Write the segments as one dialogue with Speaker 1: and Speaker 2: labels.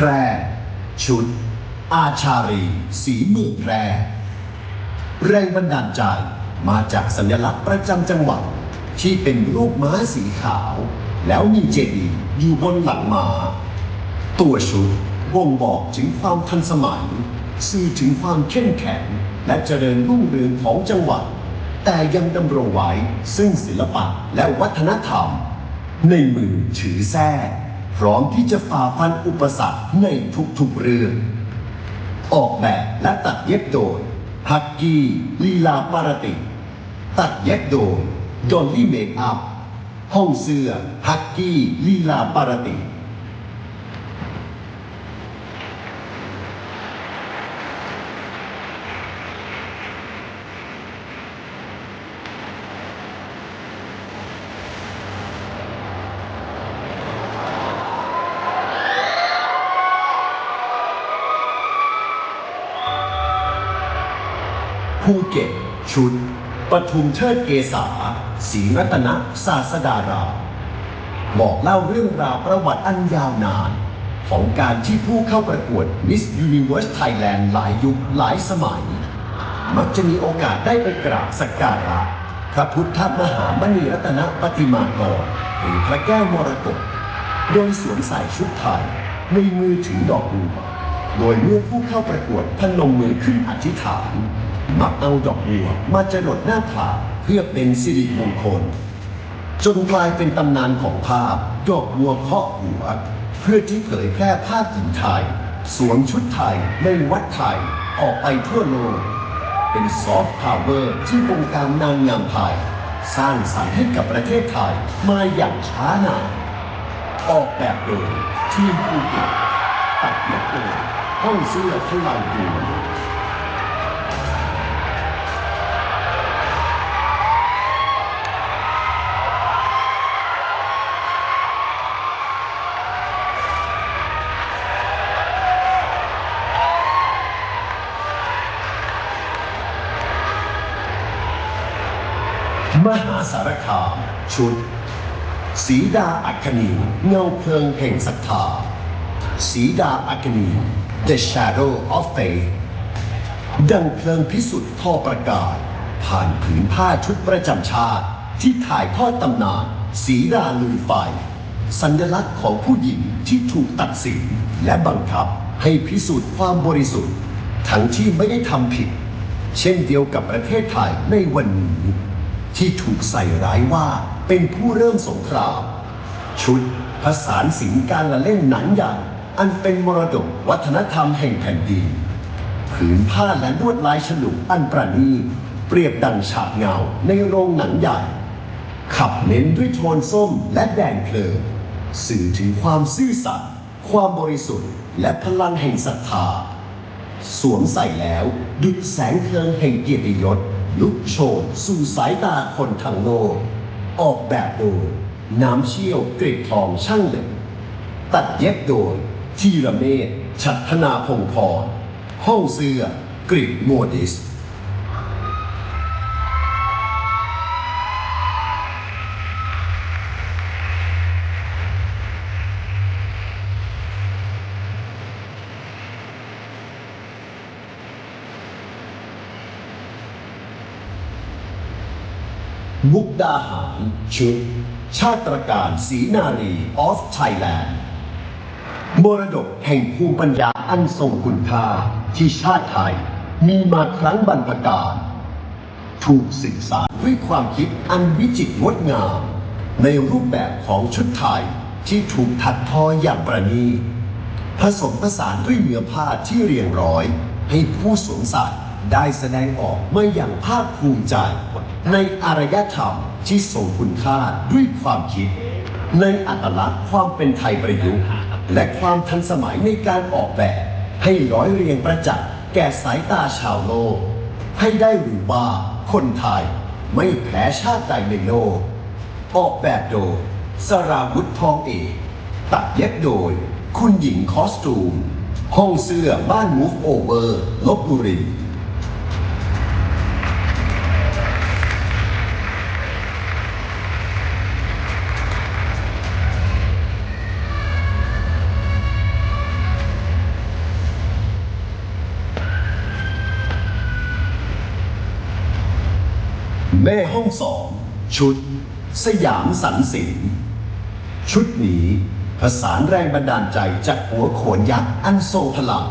Speaker 1: แพร่ชุด อาชารี สีเมืองแพร่แรงบันดาลใจมาจากสัญลักษณ์ประจำจังหวัด ที่เป็นรูปม้าสีขาว แล้วมีเจดีย์อยู่บนหลังม้า ตัวชุดบ่งบอกถึงความทันสมัย สื่อถึงความเข้มแข็ง และเจริญรุ่งเรืองของจังหวัด แต่ยังดำรงไว้ซึ่งศิลปะและวัฒนธรรม ในมือถือแส้ พร้อมที่จะฝ่าฟันอุปสรรคในทุกๆเรื่อง ออกแบบและตัดเย็บโดยฮักกี้ลีลาปารติ ตัดเย็บโดยดอลลี่เมคอัพห้องเสื้อฮักกี้ลีลาปารติ ภูเก็ต ชุดปทุมเทิดเกษาศรีรัตนศาสดารามบอกเล่าเรื่องราวประวัติอันยาวนาน ของการที่ผู้เข้าประกวด Miss Universe Thailand หลายยุคหลายสมัย มักจะมีโอกาสได้ไปกราบสักการะพระพุทธมหามณีรัตนปฏิมากรหรือพระแก้วมรกตโดยสวมใส่ชุดไทยในมือถือดอกบัวโดยเมื่อผู้เข้าประกวดพนมมือขึ้นอธิษฐาน มักเอาดอกบัวมาจรดหน้าผากเพื่อเป็นสิริมงคล จนกลายเป็นตำนานของภาพดอกบัวเคาะหัว เพื่อที่เผยแพร่ภาพหญิงไทย สวมชุดไทยในวัดไทยออกไปทั่วโลก เป็นซอฟต์พาวเวอร์ที่วงการนางงามไทย สร้างสรรค์ให้กับประเทศไทยมาอย่างช้านานออกแบบโดยทีมภูเก็ตตัดเย็บโดยห้องเสื้อพลังดู มหาสารคามชุด สีดาอัคนีเงาเพลิงแห่งศรัทธาสีดาอัคนี The Shadow of Faith ดังเพลิงพิสุทธิ์ทอประกาศ ผ่านผืนผ้าชุดประจำชาติ ที่ถ่ายทอดตำนาน สีดาลุยไฟ สัญลักษณ์ของผู้หญิงที่ถูกตัดสินและบังคับให้พิสูจน์ความบริสุทธิ์ ทั้งที่ไม่ได้ทำผิด เช่นเดียวกับประเทศไทยในวันนี้ ที่ถูกใส่ร้ายว่าเป็นผู้เริ่มสงคราม ชุดผสานสิงการละเล่นหนังใหญ่อันเป็นมรดกวัฒนธรรมแห่งแผ่นดินผืนผ้าและลวดลายฉลุอันประณีตเปรียบดังฉากเงาในโรงหนังใหญ่ ขับเน้นด้วยโทนส้มและแดงเพลิงสื่อถึงความซื่อสัตย์ความบริสุทธิ์ และพลังแห่งศรัทธา สวมใส่แล้วดุจแสงเพลิงแห่งเกียรติยศ ลุกโชนสู่สายตาคนทั้งโลก ออกแบบโดยน้ำเชี่ยวเกรดทองช่างเหล็กตัดเย็บโดยทีระเมศชัฒนาพงพรห้องเสื้อกริดโมดิส มุกดาหารชุด ชาติการศรีนารีออฟไทยแลนด์มรดกแห่งภูมิปัญญาอันทรงคุณค่าที่ชาติไทยมีมาครั้งบรรพกาลถูกสื่อสารด้วยความคิดอันวิจิตรงดงาม ในรูปแบบของชุดไทยที่ถูกถักทออย่างประณีตผสมผสานด้วยเนื้อผ้าที่เรียงร้อย ให้ผู้สวมใส่ได้แสดงออกมาอย่างภาคภูมิใจ ในอารยธรรมที่ทรงคุณค่าด้วยความคิด ในอัตลักษณ์ความเป็นไทยประยุกต์ และความทันสมัยในการออกแบบ ให้ร้อยเรียงประจักษ์แก่สายตาชาวโลก ให้ได้รู้ว่าคนไทยไม่แพ้ชาติใดในโลก ออกแบบโดยสราวุธทองเอกตัดเย็บโดย คุณหญิงคอสตูม ห้องเสื้อบ้าน Move Over ลบบุรี แม่ห้องสองชุด สยามสรรสินชุดนี้ผสานแรงบันดาลใจจากหัวโขนยักษ์อันทรงพลัง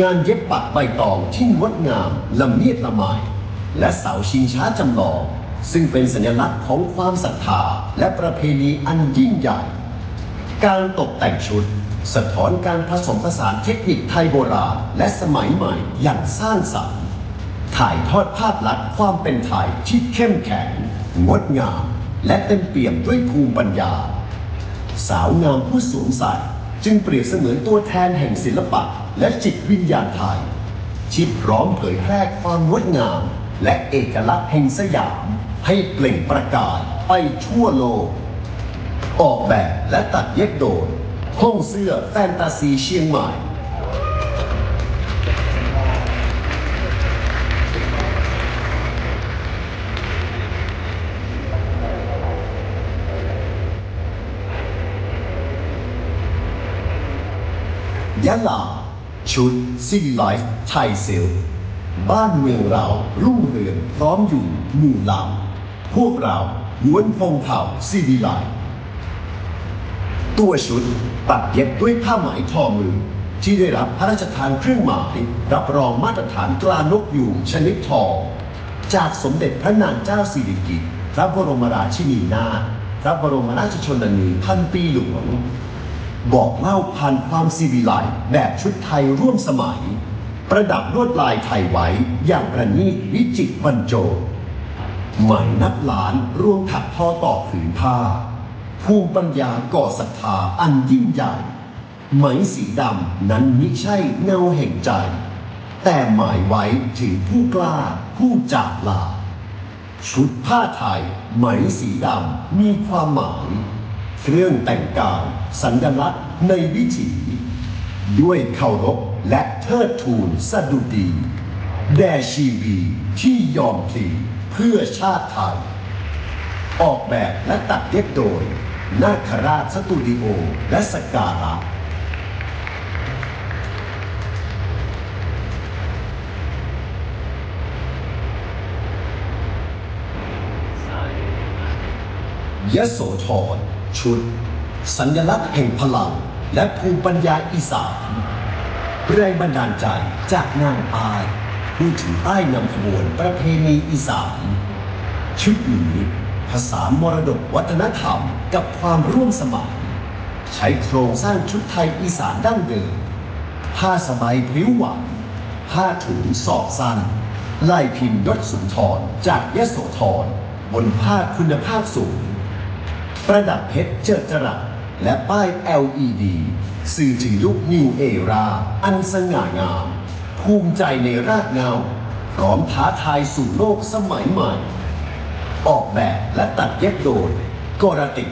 Speaker 1: งานเย็บปักใบตองที่งดงามละเมียดละไมและเสาชิงช้าจำลอง ซึ่งเป็นสัญลักษณ์ของความศรัทธาและประเพณีอันยิ่งใหญ่ การตกแต่งชุด สะท้อนการผสมผสานเทคนิคไทยโบราณและสมัยใหม่อย่างสร้างสรรค์ ถ่ายทอดภาพลักษณ์ความเป็นไทยที่เข้มแข็ง งดงาม และเต็มเปี่ยมด้วยภูมิปัญญา สาวงามผู้สวมใส่จึงเปรียบเสมือนตัวแทนแห่งศิลปะ และจิตวิญญาณไทยที่พร้อมเผยแพร่ความงดงาม และเอกลักษณ์แห่งสยาม ให้เปล่งประกายไปทั่วโลก ออกแบบและตัดเย็บโดยห้องเสื้อแฟนตาซีเชียงใหม่ ยะลา ชุดซิลิไลฟ์ไทยเซล บ้านเมืองเรารุ่งเรืองพร้อมอยู่หมู่เหล่าพวกเราล้วนพงเผ่าซิลิไลตัวชุดตัดเย็บด้วยผ้าไหมทอมือ ที่ได้รับพระราชทานเครื่องหมายรับรองมาตรฐานตรานกอยูงชนิดทองจากสมเด็จพระนางเจ้าสิริกิติ์พระบรมราชินีนาถพระบรมราชชนนีพันปีหลวง บอกเล่าผ่านความซีวิไลแบบชุดไทยร่วมสมัย ประดับลวดลายไทยไว้อย่างประณีตวิจิตรบรรจงไหมนับล้านร่วมถักทอต่อผืนผ้า ภูมิปัญญาก่อศรัทธาอันยิ่งใหญ่ไหมสีดำนั้นมิใช่เงาแห่งใจ แต่หมายไว้ถึงผู้กล้าผู้จากลา ชุดผ้าไทยไหมสีดำมีความหมาย เครื่องแต่งกายสัญลักษณ์ในวิถีด้วยเคารพและเทิดทูนสดุดี แด่ชีวีที่ยอมพลีเพื่อชาติไทย ออกแบบและตัดเย็บโดย นาคราชสตูดิโอและสการะยโสธร ชุด สัญลักษณ์แห่งพลัง และภูมิปัญญาอีสานแรงบันดาลใจจากนางอายผู้ถือป้ายนำขบวนประเพณีอีสานชุดนี้ผสานมรดกวัฒนธรรมกับความร่วมสมัย ใช้โครงสร้างชุดไทยอีสานดั้งเดิม ผ้าสบายพริ้วหวผ้าถุงสอกสั้นลายพิมพ์ยศสุนทรจากยโสธรบนผ้าคุณภาพสูง ประดับเพชรเจิดจรัสและป้าย LED สื่อถึงยุคนิวเอราอันสง่างาม ภูมิใจในรากเงาพร้อมท้าทายสู่โลกสมัยใหม่ ออกแบบและตัดเย็บโดยกรติก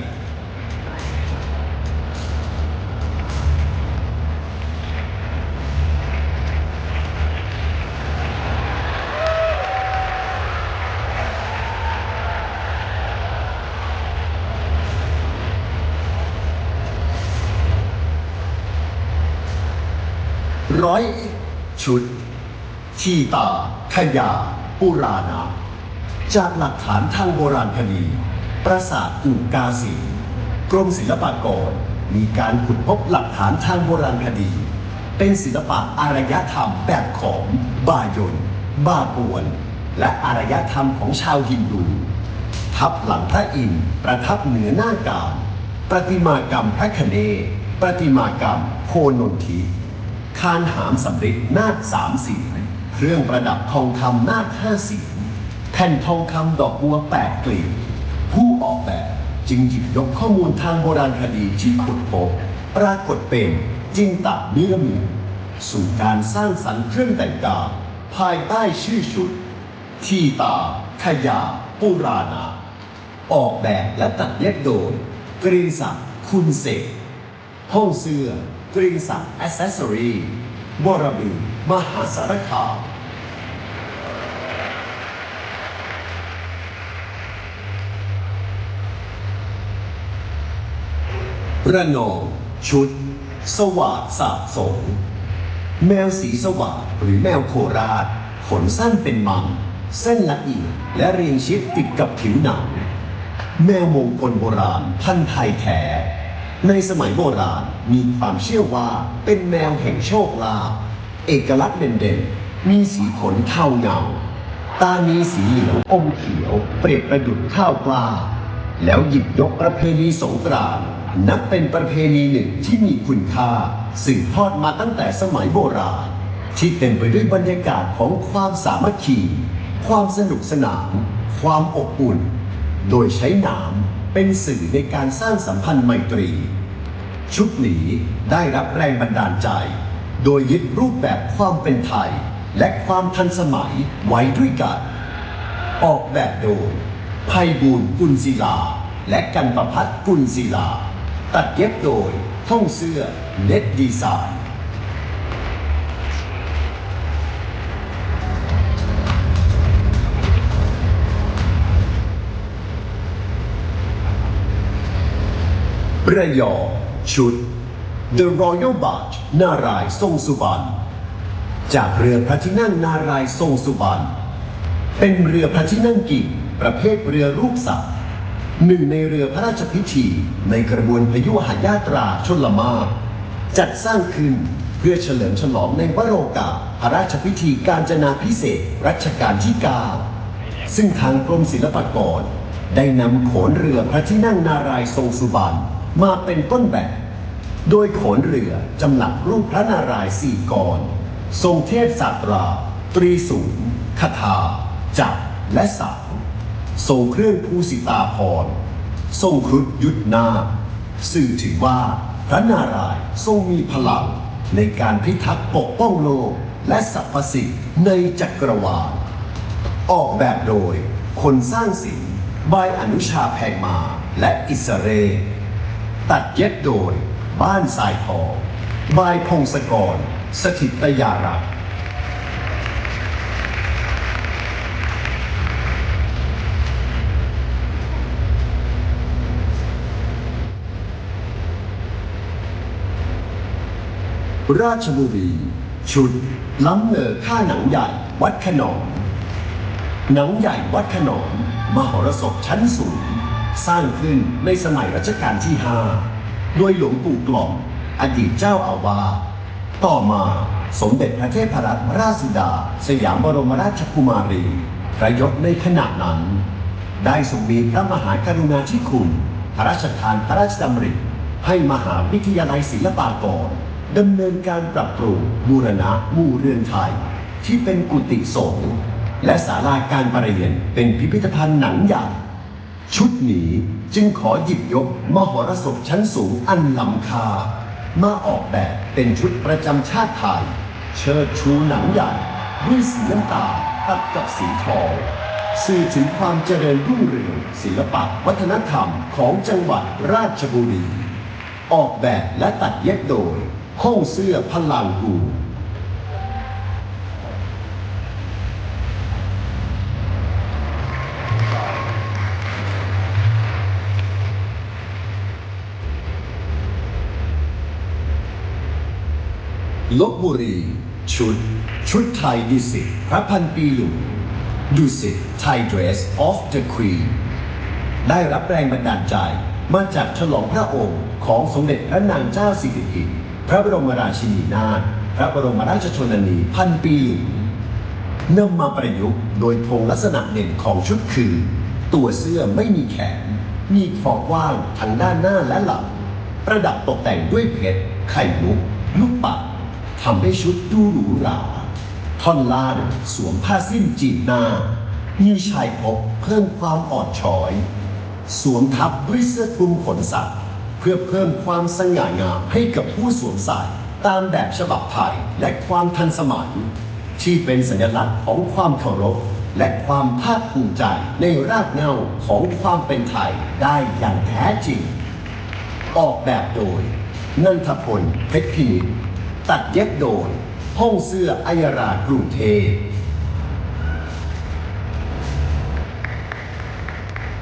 Speaker 1: ร้อยชุด ชีตาขยา ปุราณาจากหลักฐานทางโบราณคดี ปราสาทอู่กาสีกรมศิลปากรมีการขุดพบหลักฐานทางโบราณคดี เป็นศิลปะอารยธรรมแบบของบายนบาปวน และอารยธรรมของชาวฮินดู ทับหลังพระอินทร์ประทับเหนือหน้าการประติมากรรมพระคเน ประติมากรรมโคนนที คานหามสำริดนาคสามสีเครื่องประดับทองคำนาคห้าสีแผ่นทองคำดอกบัวแปดกลีบผู้ออกแบบจึงหยิบยกข้อมูลทางโบราณคดีที่ขุดพบปรากฏเป็นจิงตะเนื้อหมูสู่การสร้างสรรค์เครื่องแต่งกายภายใต้ชื่อชุด ที่ตา ขยา ปุราณาออกแบบและตัดเย็บโดยกรีศักดิ์คุณเสก ห้องเสื้อกรีศักดิ์อ c เซสซอรีบรบือมหาสารคามระนองชุด สวัสดสาบสงแมวสีสวัสดหรือแมวโคราช ขนสั้นเป็นมัง เส้นละเอียดและเรียงชิดติดกับผิวหนัง แมวมงคลโบราณพันธุ์ไทยแท้ ในสมัยโบราณมีความเชื่อว่าเป็นแมวแห่งโชคลาภเอกลักษณ์เด่นๆ มีสีขนเทาเงา ตามีสีเหลืองอมเขียว เปรียบประดุจข้าวกล้าแล้วหยิบยกประเพณีสงกรานต์นับเป็นประเพณีหนึ่งที่มีคุณค่าสืบทอดมาตั้งแต่สมัยโบราณ ที่เต็มไปด้วยบรรยากาศของความสามัคคี ความสนุกสนาน ความอบอุ่น โดยใช้หนาม เป็นสื่อในการสร้างสัมพันธ์ไมตรี ชุดนี้ได้รับแรงบันดาลใจ โดยยึดรูปแบบความเป็นไทย และความทันสมัยไว้ด้วยกัน ออกแบบโดยไพบูลย์กุลศิลา และกันประพัฒกุลศิลา ตัดเย็บโดยท่องเสื้อเน็ตดีไซน์ ระยองชุด The Royal Barge นารายณ์ทรงสุบรรณจากเรือพระที่นั่งนารายณ์ทรงสุบรรณเป็นเรือพระที่นั่งกิ่งประเภทเรือรูปสัตว์หนึ่งในเรือพระราชพิธีในกระบวนพยุหายาตราชนลมาจัดสร้างขึ้นเพื่อเฉลิมฉลองในวโรกาสพระราชพิธีการจนาพิเศษรัชกาลที่ 9 ซึ่งทางกรมศิลปากรได้นำโขนเรือพระที่นั่งนารายณ์ทรงสุบรรณ มาเป็นต้นแบบ โดยโขนเรือจำหลักรูปพระนารายณ์สี่กร ทรงเทพสาตรา ตรีสูงคาถา จักรและสาวทรงเครื่องภูสิตาพร ทรงครุฑยุทธนา สื่อถึงว่าพระนารายณ์ทรงมีพลังในการพิทักษ์ปกป้องโลกและสรรพสิ่งในจักรวาล ออกแบบโดยคนสร้างศิลป์บายอนุชาแพงมาและอิสเร ตัดเย็บโดย บ้านสายทองบายพงศกร สถิตยารักษ์ราชบุรี ชุด ล้ำเลอค่าหนังใหญ่วัดขนอมหนังใหญ่วัดขนอม มหรสพชั้นสูง สร้างขึ้นในสมัยรัชกาลที่ 5 โดยหลวงปู่กล่อม อดีตเจ้าอาวาสต่อมาสมเด็จพระเทพรัตนราชสุดา สยามบรมราชกุมารีพระยศในขณะนั้น ได้ทรงมีพระมหากรุณาธิคุณพระราชทานพระราชดำริให้มหาวิทยาลัยศิลปากรดำเนินการปรับปรุงบูรณะมู่เรือนไทย ที่เป็นกุฏิสงฆ์และศาลาการประเรียนเป็นพิพิธภัณฑ์หนังใหญ่ ชุดนี้จึงขอหยิบยกมหรสพชั้นสูงอันล้ำค่ามาออกแบบเป็นชุดประจำชาติไทย เชิดชูหนังใหญ่ด้วยสีน้ำตาลตัดกับสีทองสื่อถึงความเจริญรุ่งเรืองศิลปะวัฒนธรรมของจังหวัดราชบุรี ออกแบบและตัดเย็บโดยห้องเสื้อพลังกู ลบบุรี ชุด ชุดไทยดิสิตพระพันปีหลวงดุสิตไทยเดรส of the Queen ได้รับแรงบันดาลใจมาจากฉลองพระองค์ของสมเด็จพระนางเจ้าสิริกิติ์พระบรมราชินีนาถพระบรมราชชนนีพันปีหลวงนำมาประยุกต์โดยธงลักษณะเด่นของชุดคือ ตัวเสื้อไม่มีแขน มีขอบกว้างทั้งด้านหน้าและหลัง ประดับตกแต่งด้วยเพชร ไข่มุก ลูกปัด ทำให้ชุดดูหรูหรา ท่อนล่างสวมผ้าสิ้นจีบหน้ามีชายพกเพิ่มความอ่อนช้อย สวมทับด้วยเสื้อคลุมขนสัตว์ เพื่อเพิ่มความสง่างามให้กับผู้สวมใส่ตามแบบฉบับไทยและความทันสมัย ที่เป็นสัญลักษณ์ของความเคารพและความภาคภูมิใจในรากเหง้าของความเป็นไทยได้อย่างแท้จริง ออกแบบโดยนันทพลเพชรพินิจ ตัดเย็บโดนห้องเสื้ออัยรากรุงเทพ